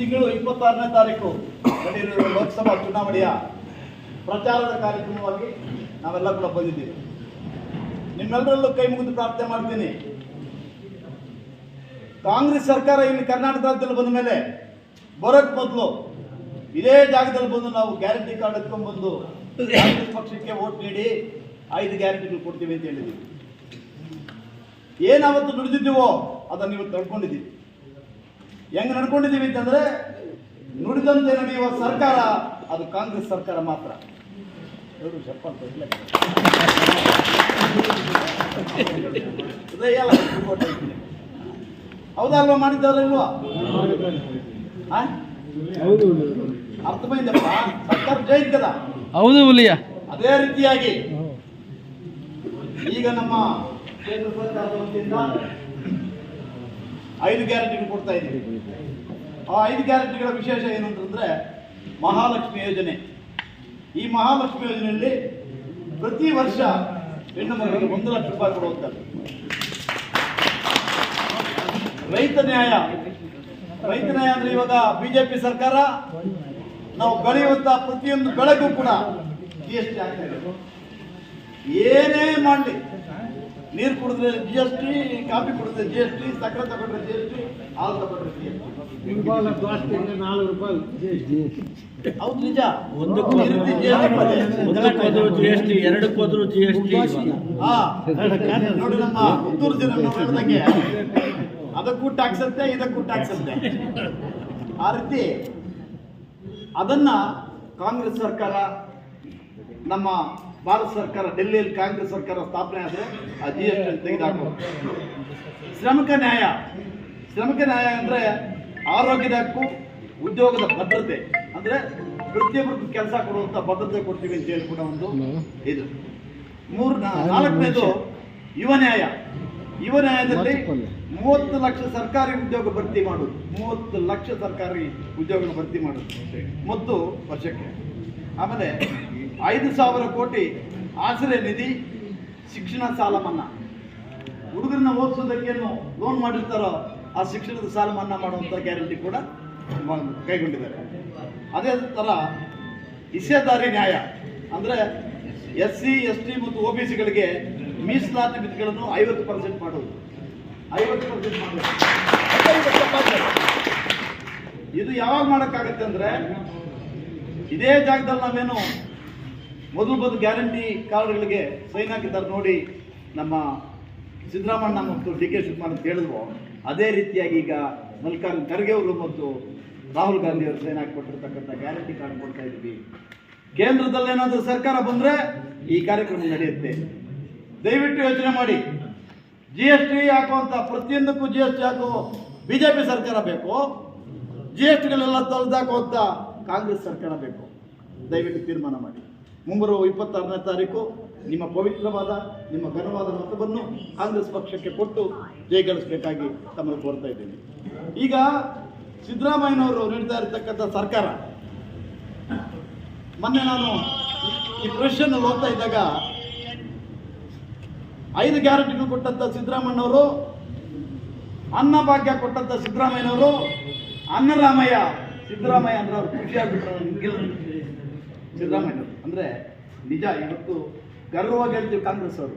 ತಿಂಗಳು ಇಪ್ಪತ್ತಾರನೇ ತಾರೀಕು ನಡೆಯಲಿರುವ ಲೋಕಸಭಾ ಚುನಾವಣೆಯ ಪ್ರಚಾರದ ಕಾರ್ಯಕ್ರಮವಾಗಿ ನಾವೆಲ್ಲ ಕೂಡ ಬಂದಿದ್ದೀವಿ. ನಿಮ್ಮೆಲ್ಲರಲ್ಲೂ ಕೈ ಮುಗಿದು ಪ್ರಾರ್ಥನೆ ಮಾಡ್ತೀನಿ. ಕಾಂಗ್ರೆಸ್ ಸರ್ಕಾರ ಇಲ್ಲಿ ಕರ್ನಾಟಕ ರಾಜ್ಯದಲ್ಲಿ ಬಂದ ಮೇಲೆ ಬರೋಕ್ ಮೊದಲು ಇದೇ ಜಾಗದಲ್ಲಿ ಬಂದು ನಾವು ಗ್ಯಾರಂಟಿ ಕಾರ್ಡ್ ಎತ್ಕೊಂಡ್ಬಂದು ಕಾಂಗ್ರೆಸ್ ಪಕ್ಷಕ್ಕೆ ವೋಟ್ ನೀಡಿ ಐದು ಗ್ಯಾರಂಟಿಗಳು ಕೊಡ್ತೀವಿ ಅಂತ ಹೇಳಿದ್ದೀವಿ. ಏನಾವತ್ತು ದುಡಿದಿದ್ದೀವೋ ಅದನ್ನು ನೀವು ತಡ್ಕೊಂಡಿದ್ದೀವಿ ಹೆಂಗೆ ನಡ್ಕೊಂಡಿದ್ದೀವಿ ಅಂತಂದ್ರೆ ನುಡಿದಂತೆ ನಡೆಯುವ ಸರ್ಕಾರ ಅದು ಕಾಂಗ್ರೆಸ್ ಸರ್ಕಾರ ಮಾತ್ರ. ಹೌದಾ ಮಾಡಿದ್ದಾರೆ ಮಾಡಿದ್ದಾರ ಇಲ್ವಾ? ಹೌದು. ಸರ್ಕಾರ ಹೌದು ಅದೇ ರೀತಿಯಾಗಿ ಈಗ ನಮ್ಮ ಕೇಂದ್ರ ಸರ್ಕಾರದ ವತಿಯಿಂದ ಐದು ಗ್ಯಾರಂಟಿಗಳು ಕೊಡ್ತಾ ಇದ್ದೀವಿ. ಆ ಐದು ಗ್ಯಾರಂಟಿಗಳ ವಿಶೇಷ ಏನು ಅಂತಂದ್ರೆ ಮಹಾಲಕ್ಷ್ಮಿ ಯೋಜನೆ. ಈ ಮಹಾಲಕ್ಷ್ಮಿ ಯೋಜನೆಯಲ್ಲಿ ಪ್ರತಿ ವರ್ಷ ಹೆಣ್ಣು ಮಕ್ಕಳಿಗೆ ಒಂದು ಲಕ್ಷ ರೂಪಾಯಿ ಕೊಡುವಂಥದ್ದು. ರೈತ ನ್ಯಾಯ. ರೈತ ನ್ಯಾಯ ಅಂದ್ರೆ ಇವಾಗ ಬಿಜೆಪಿ ಸರ್ಕಾರ ನಾವು ಬೆಳೆಯುವಂತ ಪ್ರತಿಯೊಂದು ಬೆಳೆಗೂ ಕೂಡ ಜಿ ಎಸ್ ಟಿ ಆಗ್ತಾ ಇದೆ. ಏನೇ ಮಾಡಲಿ. ನೀರು ಕುಡಿದ್ರೆ ಜಿ ಎಸ್ ಟಿ ಕಾಫಿ ಕುಡಿದ್ರೆ ಜಿ ಎಸ್ ಟಿ ಸಕ್ಕರೆ ತಗೊಂಡ್ರೆ ಜಿ ಎಸ್ ಟಿ ಹಾಲು ತಗೊಂಡ್ರೆ ಜಿ ಎಸ್ ಟಿ ನಾಲ್ಕು ರೂಪಾಯಿ ಹೌದು ನಿಜ. ಒಂದಕ್ಕೂ ಈ ರೀತಿ GST ಬಂದಿದೆ. ಒಂದಕ್ಕೆ ಹೋದ್ರು ಜಿ ಎಸ್ ಟಿ ಎರಡಕ್ಕೆ ಹೋದ್ರು ಜಿ ಎಸ್ ಟಿ ನೋಡಿ ನಮ್ಮ ಪುತ್ತೂರು ಜನ ನಾವು ಹೇಳ್ದಂಗೆ ಅದಕ್ಕೂ ಟ್ಯಾಕ್ಸ್ ಅಂತೆ ಇದಕ್ಕೂ ಟ್ಯಾಕ್ಸ್ ಅಂತೆ. ಆ ರೀತಿ ಅದನ್ನ ಕಾಂಗ್ರೆಸ್ ಸರ್ಕಾರ ನಮ್ಮ ಭಾರತ ಸರ್ಕಾರ ಡೆಲ್ಲಿಯಲ್ಲಿ ಕಾಂಗ್ರೆಸ್ ಸರ್ಕಾರ ಸ್ಥಾಪನೆ ಆದರೆ ಆ ಜಿ ಎಸ್ ಟಿ ತೆಗೆದುಹಾಕೋ ಶ್ರಮಿಕ ನ್ಯಾಯ. ಶ್ರಮಿಕ ನ್ಯಾಯ ಅಂದರೆ ಆರೋಗ್ಯದ ಹಕ್ಕು ಉದ್ಯೋಗದ ಭದ್ರತೆ. ಅಂದರೆ ಪ್ರತಿಯೊಬ್ಬರಿಗೂ ಕೆಲಸ ಕೊಡುವಂಥ ಭದ್ರತೆ ಕೊಡ್ತೀವಿ ಅಂತ ಹೇಳಿ ಕೂಡ ಒಂದು ಇದು. ಮೂರು ನಾಲ್ಕನೇದು ಯುವ ನ್ಯಾಯ. ಯುವ ನ್ಯಾಯದಲ್ಲಿ ಮೂವತ್ತು ಲಕ್ಷ ಸರ್ಕಾರಿ ಉದ್ಯೋಗ ಭರ್ತಿ ಮಾಡೋದು. ಮೂವತ್ತು ಲಕ್ಷ ಸರ್ಕಾರಿ ಉದ್ಯೋಗ ಭರ್ತಿ ಮಾಡೋದು. ಮತ್ತು ವರ್ಷಕ್ಕೆ. ಆಮೇಲೆ ಐದು ಸಾವಿರ ಕೋಟಿ ಆಸರೆ ನಿಧಿ ಶಿಕ್ಷಣ ಸಾಲ ಮನ್ನಾ. ಹುಡುಗರನ್ನ ಓದಿಸೋದಕ್ಕೇನು ಲೋನ್ ಮಾಡಿರ್ತಾರೋ ಆ ಶಿಕ್ಷಣದ ಸಾಲ ಮನ್ನಾ ಮಾಡುವಂಥ ಗ್ಯಾರಂಟಿ ಕೂಡ ಕೈಗೊಂಡಿದ್ದಾರೆ. ಅದೇ ಥರ ಇಸೇದಾರಿ ನ್ಯಾಯ ಅಂದರೆ ಎಸ್ ಸಿ, ಎಸ್ ಟಿ ಮತ್ತು ಒ ಬಿ ಸಿಗಳಿಗೆ ಮೀಸಲಾತಿ ಮಿತಿಗಳನ್ನು ಐವತ್ತು ಪರ್ಸೆಂಟ್ ಮಾಡುವುದು. ಐವತ್ತು ಪರ್ಸೆಂಟ್ ಮಾಡುವುದು. ಇದು ಯಾವಾಗ ಮಾಡೋಕ್ಕಾಗತ್ತೆ ಅಂದರೆ ಇದೇ ಜಾಗದಲ್ಲಿ ನಾವೇನು ಮೊದಲು ಬಂದು ಗ್ಯಾರಂಟಿ ಕಾರ್ಡ್ಗಳಿಗೆ ಸೈನ್ ಹಾಕಿದ್ದಾರೆ ನೋಡಿ ನಮ್ಮ ಸಿದ್ದರಾಮಣ್ಣ ಮತ್ತು ಡಿ ಕೆ ಶಿವಕುಮಾರ್ ಅಂತ ಹೇಳಿದ್ರು. ಅದೇ ರೀತಿಯಾಗಿ ಈಗ ಮಲ್ಲಿಕಾರ್ಜುನ್ ಖರ್ಗೆ ಅವರು ಮತ್ತು ರಾಹುಲ್ ಗಾಂಧಿ ಅವರು ಸೈನ್ ಹಾಕಿಕೊಟ್ಟಿರ್ತಕ್ಕಂಥ ಗ್ಯಾರಂಟಿ ಕಾರ್ಡ್ ಕೊಡ್ತಾ ಇದ್ವಿ. ಕೇಂದ್ರದಲ್ಲಿ ಏನಾದರೂ ಸರ್ಕಾರ ಬಂದರೆ ಈ ಕಾರ್ಯಕ್ರಮ ನಡೆಯುತ್ತೆ. ದಯವಿಟ್ಟು ಯೋಚನೆ ಮಾಡಿ. ಜಿ ಎಸ್ ಟಿ ಹಾಕುವಂಥ ಪ್ರತಿಯೊಂದಕ್ಕೂ ಜಿ ಎಸ್ ಟಿ ಹಾಕೋ ಬಿ ಜೆ ಪಿ ಸರ್ಕಾರ ಬೇಕು. ಜಿ ಎಸ್ ಟಿಗಳೆಲ್ಲ ತೊಳೆದಾಕುವಂಥ ಕಾಂಗ್ರೆಸ್ ಸರ್ಕಾರ ಬೇಕು. ದಯವಿಟ್ಟು ತೀರ್ಮಾನ ಮಾಡಿ. ಮುಂಬರುವ ಇಪ್ಪತ್ತಾರನೇ ತಾರೀಕು ನಿಮ್ಮ ಪವಿತ್ರವಾದ, ನಿಮ್ಮ ಘನವಾದ ಮತವನ್ನು ಕಾಂಗ್ರೆಸ್ ಪಕ್ಷಕ್ಕೆ ಕೊಟ್ಟು ಜಯಗಳಿಸಬೇಕಾಗಿ ತಮ್ಮನ್ನು ಕೋರ್ತಾ ಇದ್ದೀನಿ. ಈಗ ಸಿದ್ದರಾಮಯ್ಯನವರು ನೀಡ್ತಾ ಇರತಕ್ಕಂಥ ಸರ್ಕಾರ. ಮೊನ್ನೆ ನಾನು ಈ- ನೋಡ್ತಾ ಓದ್ತಾ ಇದ್ದಾಗ ಐದು ಗ್ಯಾರಂಟಿಗಳು ಕೊಟ್ಟಂತ ಸಿದ್ದರಾಮಯ್ಯನವರು ಅನ್ನಭಾಗ್ಯ ಕೊಟ್ಟಂತ ಸಿದ್ದರಾಮಯ್ಯನವರು, ಅನ್ನರಾಮಯ್ಯ, ಸಿದ್ದರಾಮಯ್ಯ ಅಂದ್ರೆ ಅವ್ರು ಖುಷಿ ಸಿದ್ದರಾಮಯ್ಯ ಅಂದ್ರೆ ನಿಜ ಇವತ್ತು ಗರ್ವವಾಗಿ ಹೇಳ್ತೀವಿ ಕಾಂಗ್ರೆಸ್ ಅವರು.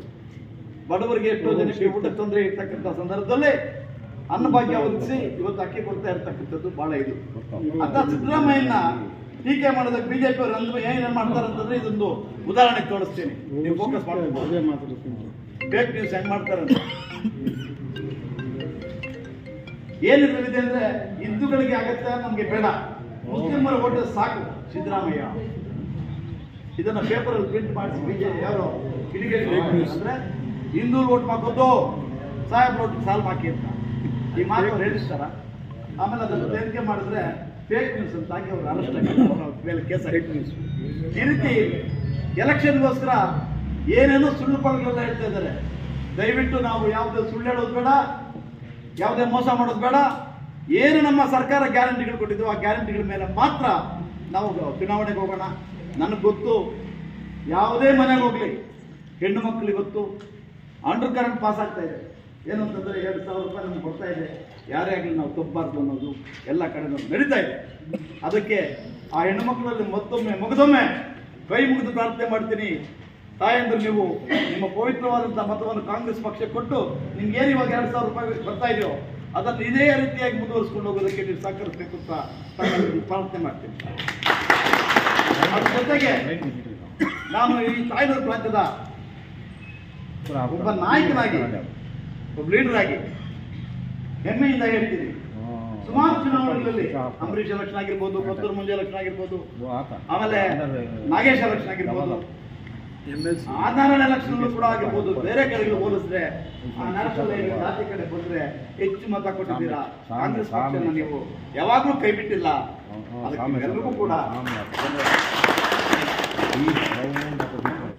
ಬಡವರಿಗೆ ಎಷ್ಟೋ ಜನಕ್ಕೆ ಊಟ ತೊಂದರೆ ಇರ್ತಕ್ಕಂಥ ಸಂದರ್ಭದಲ್ಲಿ ಅನ್ನಭಾಗ್ಯ ಒದಗಿಸಿ ಇವತ್ತು ಅಕ್ಕಿ ಕೊಡ್ತಾ ಇರ್ತಕ್ಕಂಥದ್ದು ಬಹಳ ಇದು. ಅಂತ ಸಿದ್ದರಾಮಯ್ಯನ ಟೀಕೆ ಮಾಡೋದಕ್ಕೆ ಬಿಜೆಪಿ ಅವರು ಅಂದ್ರೆ ಏನೇನು ಮಾಡ್ತಾರೆ ಅಂತಂದ್ರೆ ಇದೊಂದು ಉದಾಹರಣೆ ತೋರಿಸ್ತೀನಿ. ನೀವು ಫೋಕಸ್ ಮಾಡ್ಬೋದು ಫೇಕ್ ನ್ಯೂಸ್ ಹೆಂಗ್ ಮಾಡ್ತಾರೆ ಏನಿದೆ ಅಂದ್ರೆ ಹಿಂದೂಗಳಿಗೆ ಆಗತ್ತ ನಮ್ಗೆ ಬೇಡ. ಮುಸ್ಲಿಮರ ಓಟ್ ಸಾಕು ಸಿದ್ದರಾಮಯ್ಯ. ಇದನ್ನ ಪೇಪರ್ ಅಲ್ಲಿ ಪ್ರಿಂಟ್ ಮಾಡಿಸಿ ಬಿಜೆಪಿ ಯಾರು ಅಂದ್ರೆ ಹಿಂದೂ ಓಟ್ ಹಾಕೋದು ಸಾಹೇಬ್ ಓಟ್ ಸಾಲ್ವ್ ಹಾಕಿ ಅಂತ. ಈ ಮಾತು ಅವ್ರು ಹೇಳಿರ್ತಾರ. ಆಮೇಲೆ ಅದನ್ನು ತನಿಖೆ ಮಾಡಿದ್ರೆ ಫೇಕ್ ನ್ಯೂಸ್ ಅಂತ ಹಾಕಿ ಅವ್ರು ಅರೆಸ್ಟ್ ಮೇಲೆ ಕೇಸ್ ಈ ರೀತಿ ಎಲೆಕ್ಷನ್ಗೋಸ್ಕರ ಏನೇನೋ ಸುಳ್ಳು ಪಳಗಳೆಲ್ಲ ಹೇಳ್ತಾ ಇದ್ದಾರೆ. ದಯವಿಟ್ಟು ನಾವು ಯಾವುದೇ ಸುಳ್ಳು ಹೇಳೋದು ಬೇಡ ಯಾವುದೇ ಮೋಸ ಮಾಡೋದು ಬೇಡ. ಏನು ನಮ್ಮ ಸರ್ಕಾರ ಗ್ಯಾರಂಟಿಗಳು ಕೊಟ್ಟಿದ್ವು ಆ ಗ್ಯಾರಂಟಿಗಳ ಮೇಲೆ ಮಾತ್ರ ನಾವು ಚುನಾವಣೆಗೆ ಹೋಗೋಣ. ನನಗೆ ಗೊತ್ತು, ಯಾವುದೇ ಮನೆಗೆ ಹೋಗಲಿ. ಹೆಣ್ಣು ಮಕ್ಕಳಿಗೆ ಗೊತ್ತು. ಅಂಡರ್ ಕರೆಂಟ್ ಪಾಸ್ ಆಗ್ತಾ ಇದೆ. ಏನು ಅಂತಂದರೆ ಎರಡು ಸಾವಿರ ರೂಪಾಯಿ ನಮ್ಗೆ ಕೊಡ್ತಾ ಇದೆ. ಯಾರೇ ಆಗಲಿ ನಾವು ತಪ್ಪಬಾರ್ದು ಅನ್ನೋದು ಎಲ್ಲ ಕಡೆ ನಡೀತಾ ಇದೆ. ಅದಕ್ಕೆ ಆ ಹೆಣ್ಣು ಮಕ್ಕಳಲ್ಲಿ ಮತ್ತೊಮ್ಮೆ, ಮುಗಿದೊಮ್ಮೆ ಕೈ ಮುಗಿದು ಪ್ರಾರ್ಥನೆ ಮಾಡ್ತೀನಿ. ತಾಯಂದ್ರೆ, ನೀವು ನಿಮ್ಮ ಪವಿತ್ರವಾದಂಥ ಮತವನ್ನು ಕಾಂಗ್ರೆಸ್ ಪಕ್ಷಕ್ಕೆ ಕೊಟ್ಟು ನಿಮ್ಗೆ ಏನು ಇವಾಗ ಎರಡು ಸಾವಿರ ರೂಪಾಯಿ ಬರ್ತಾ ಇದೆಯೋ ಅದನ್ನು ಇದೇ ರೀತಿಯಾಗಿ ಮುಂದುವರಿಸ್ಕೊಂಡು ಹೋಗೋದಕ್ಕೆ ನೀವು ಸಹಕರಿಸಬೇಕು ಅಂತ ಪ್ರಾರ್ಥನೆ ಮಾಡ್ತೀನಿ. ಜೊತೆಗೆ ನಾನು ಈ ತಾಯ್ನೂರು ಪ್ರಾಂತ್ಯದ ಒಬ್ಬ ನಾಯಕನಾಗಿ, ಒಬ್ಬ ಲೀಡರ್ ಆಗಿ ಹೆಮ್ಮೆಯಿಂದ ಹೇಳ್ತೀನಿ. ಸುಮಾರು ಚುನಾವಣೆಗಳಲ್ಲಿ ಅಂಬರೀಷ್ ಎಲೆಕ್ಷನ್ ಆಗಿರ್ಬೋದು, ಕೊತ್ತೂರು ಮುಂಜೆ ಎಲೆಕ್ಷನ್ ಆಗಿರ್ಬೋದು, ಆಮೇಲೆ ನಾಗೇಶ್ ಎಲೆಕ್ಷನ್ ಆಗಿರ್ಬೋದು, ಆಧಾರ ಎಲೆಕ್ಷನ್ ಕೂಡ ಆಗಿರ್ಬೋದು, ಬೇರೆ ಕಡೆಗೆ ಹೋಲಿಸಿದ್ರೆ ಆ ನಾರಾಯಣ ಜಾತಿ ಕಡೆ ಬಂದ್ರೆ ಹೆಚ್ಚು ಮತ ಕೊಟ್ಟಿದ್ದೀರಾ? ಕಾಂಗ್ರೆಸ್ ಪಕ್ಷನ ನೀವು ಯಾವಾಗ್ಲೂ ಕೈ ಬಿಟ್ಟಿಲ್ಲ. ಅದಕ್ಕೆ ಎಲ್ಲರಿಗೂ ಕೂಡ ಈ